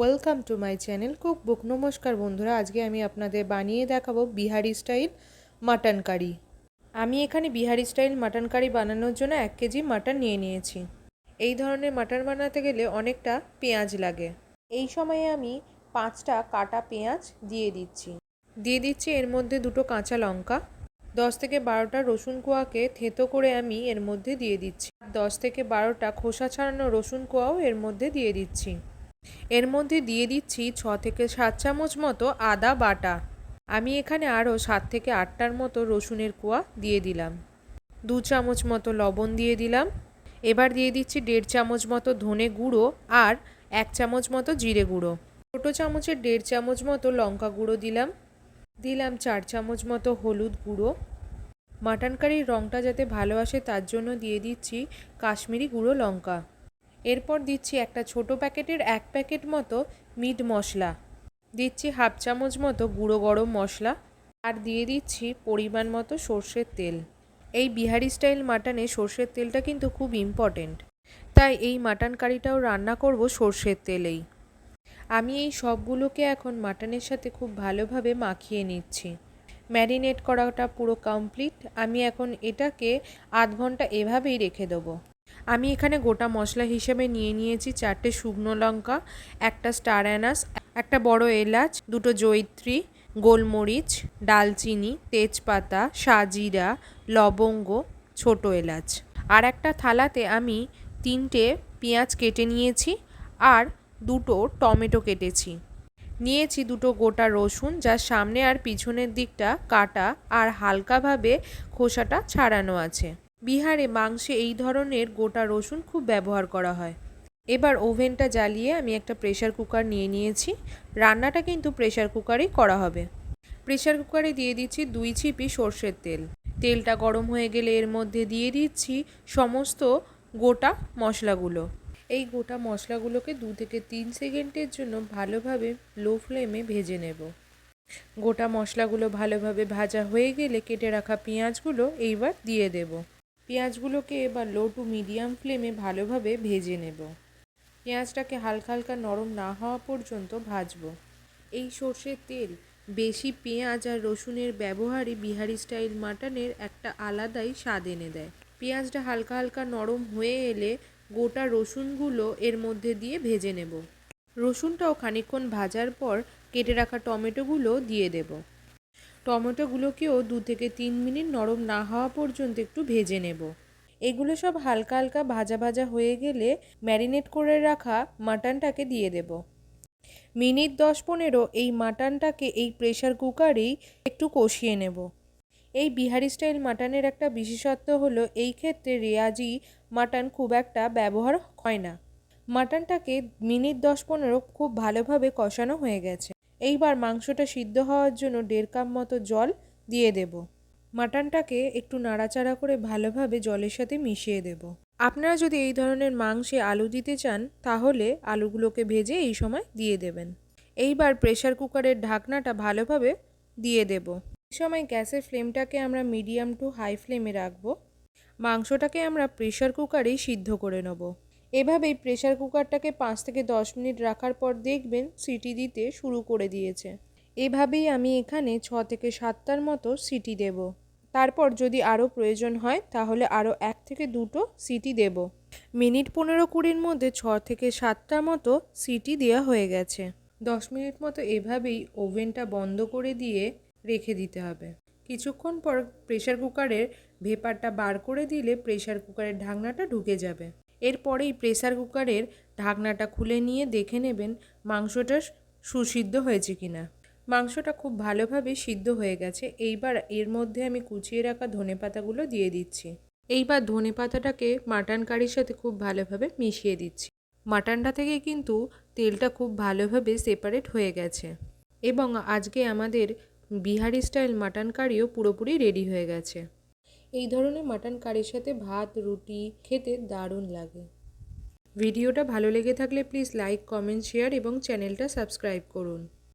Welcome to my channel cook book নমস্কার বন্ধুরা, আজকে আমি আপনাদের বানিয়ে দেখাবো বিহারি স্টাইল মাটন কারি। আমি এখানে বিহারি স্টাইল মাটন কারি বানানোর জন্য এক কেজি মাটন নিয়ে নিয়েছি। এই ধরনের মাটন বানাতে গেলে অনেকটা পেঁয়াজ লাগে। এই সময়ে আমি পাঁচটা কাটা পেঁয়াজ দিয়ে দিচ্ছি। দিয়ে দিচ্ছি এর মধ্যে দুটো কাঁচা লঙ্কা। দশ থেকে বারোটা রসুন কোয়াকে থেতো করে আমি এর মধ্যে দিয়ে দিচ্ছি। দশ থেকে বারোটা খোসা ছাড়ানো রসুন কোয়াও এর মধ্যে দিয়ে দিচ্ছি। এর মধ্যে দিয়ে দিচ্ছি ছ থেকে সাত চামচ মতো আদা বাটা। আমি এখানে আরও সাত থেকে আটটার মতো রসুনের কোয়া দিয়ে দিলাম। দু চামচ মতো লবণ দিয়ে দিলাম। এবার দিয়ে দিচ্ছি দেড় চামচ মতো ধনে গুঁড়ো আর এক চামচ মতো জিরে গুঁড়ো। ছোটো চামচের দেড় চামচ মতো লঙ্কা গুঁড়ো দিলাম। দিলাম চার চামচ মতো হলুদ গুঁড়ো। মাটন কারির রঙটা যাতে ভালো আসে তার জন্য দিয়ে দিচ্ছি কাশ্মীরি গুঁড়ো লঙ্কা। এরপর দিচ্ছি একটা ছোট প্যাকেটের এক প্যাকেট মতো মিট মশলা। দিচ্ছি হাফ চামচ মতো গুঁড়ো গরম মশলা আর দিয়ে দিচ্ছি পরিমাণ মতো সর্ষের তেল। এই বিহারি স্টাইল মাটনে সর্ষের তেলটা কিন্তু খুব ইম্পর্টেন্ট তাই এই মাটন কারিটাও রান্না করব সর্ষের তেলেই। আমি এই সবগুলোকে এখন মাটনের সাথে খুব ভালোভাবে মাখিয়ে নিচ্ছি। ম্যারিনেট করাটা পুরো কমপ্লিট আমি এখন এটাকে আধ ঘণ্টা এভাবেই রেখে দেবো। আমি এখানে গোটা মশলা হিসেবে নিয়ে নিয়েছি চারটে শুকনো লঙ্কা, একটা স্টার অ্যানাস, একটা বড় এলাচ, দুটো জৈত্রী গোলমরিচ, ডালচিনি, তেজপাতা, সাজিরা, লবঙ্গ, ছোট এলাচ। আর একটা থালাতে আমি তিনটে পেঁয়াজ কেটে নিয়েছি আর দুটো টমেটো কেটেছি। নিয়েছি দুটো গোটা রসুন যার সামনে আর পিছনের দিকটা কাটা আর হালকাভাবে খোসাটা ছাড়ানো আছে। বিহারে মাংসে এই ধরনের গোটা রসুন খুব ব্যবহার করা হয়। এবার ওভেনটা জ্বালিয়ে আমি একটা প্রেশার কুকার নিয়ে নিয়েছি। রান্নাটা কিন্তু প্রেশার কুকারেই করা হবে। প্রেশার কুকারে দিয়ে দিচ্ছি দুই ছিপি সর্ষের তেল। তেলটা গরম হয়ে গেলে এর মধ্যে দিয়ে দিচ্ছি সমস্ত গোটা মশলাগুলো। এই গোটা মশলাগুলোকে দু থেকে তিন সেকেন্ডের জন্য ভালোভাবে লো ফ্লেমে ভেজে নেব। গোটা মশলাগুলো ভালোভাবে ভাজা হয়ে গেলে কেটে রাখা পেঁয়াজগুলো এইবার দিয়ে দেব। পেঁয়াজগুলোকে এবার লো টু মিডিয়াম ফ্লেমে ভালোভাবে ভেজে নেব। পেঁয়াজটাকে হালকা হালকা নরম না হওয়া পর্যন্ত ভাজবো। এই সর্ষের তেল, বেশি পেঁয়াজ আর রসুনের ব্যবহারই বিহারি স্টাইল মাটনের একটা আলাদাই স্বাদ এনে দেয়। পেঁয়াজটা হালকা হালকা নরম হয়ে এলে গোটা রসুনগুলো এর মধ্যে দিয়ে ভেজে নেব। রসুনটাও খানিকক্ষণ ভাজার পর কেটে রাখা টমেটোগুলো দিয়ে দেব। টমেটোগুলোকেও দু থেকে তিন মিনিট নরম না হওয়া পর্যন্ত একটু ভেজে নেব। এগুলো সব হালকা হালকা ভাজা ভাজা হয়ে গেলে ম্যারিনেট করে রাখা মাটনটাকে দিয়ে দেব। মিনিট দশ পনেরো এই মাটনটাকে এই প্রেশার কুকারেই একটু কষিয়ে নেব। এই বিহারি স্টাইল মাটনের একটা বিশেষত্ব হলো এই ক্ষেত্রে রেয়াজি মাটন খুব একটা ব্যবহার হয় না। মাটনটাকে মিনিট দশ পনেরো খুব ভালোভাবে কষানো হয়ে গেছে। এইবার মাংসটা সিদ্ধ হওয়ার জন্য দেড় কাপ মতো জল দিয়ে দেব। মাটনটাকে একটু নাড়াচাড়া করে ভালোভাবে জলের সাথে মিশিয়ে দেব। আপনারা যদি এই ধরনের মাংসে আলু দিতে চান, তাহলে আলুগুলোকে ভেজে এই সময় দিয়ে দেবেন। এইবার প্রেশার কুকারের ঢাকনাটা ভালোভাবে দিয়ে দেব। এই সময় গ্যাসের ফ্লেমটাকে আমরা মিডিয়াম টু হাই ফ্লেমে রাখব। মাংসটাকে আমরা প্রেশার কুকারেই সিদ্ধ করে নেব। এভাবেই প্রেশার কুকারটাকে পাঁচ থেকে দশ মিনিট রাখার পর দেখবেন সিটি দিতে শুরু করে দিয়েছে। এভাবেই আমি এখানে ছ থেকে সাতটার মতো সিটি দেব। তারপর যদি আরও প্রয়োজন হয়, তাহলে আরও এক থেকে দুটো সিটি দেব। মিনিট পনেরো কুড়ির মধ্যে ছ থেকে সাতটার মতো সিটি দেওয়া হয়ে গেছে। দশ মিনিট মতো এভাবেই ওভেনটা বন্ধ করে দিয়ে রেখে দিতে হবে। কিছুক্ষণ পর প্রেশার কুকারের ভেপারটা বার করে দিলে প্রেশার কুকারের ঢাকনাটা ঢুকে যাবে। এরপরেই প্রেসার কুকারের ঢাকনাটা খুলে নিয়ে দেখে নেবেন মাংসটা সুসিদ্ধ হয়েছে কিনা। মাংসটা খুব ভালোভাবে সিদ্ধ হয়ে গেছে। এইবার এর মধ্যে আমি কুচিয়ে রাখা ধনে পাতাগুলো দিয়ে দিচ্ছি। এইবার ধনে পাতাটাকে মাটন কারির সাথে খুব ভালোভাবে মিশিয়ে দিচ্ছি। মাটনটা থেকে কিন্তু তেলটা খুব ভালোভাবে সেপারেট হয়ে গেছে এবং আজকে আমাদের বিহারি স্টাইল মাটন কারিও পুরোপুরি রেডি হয়ে গেছে। এই ধরনের মাটন কারির সাথে ভাত, রুটি খেতে দারুণ লাগে। ভিডিওটা ভালো লেগে থাকলে প্লিজ লাইক কমেন্ট শেয়ার এবং চ্যানেলটা সাবস্ক্রাইব করুন।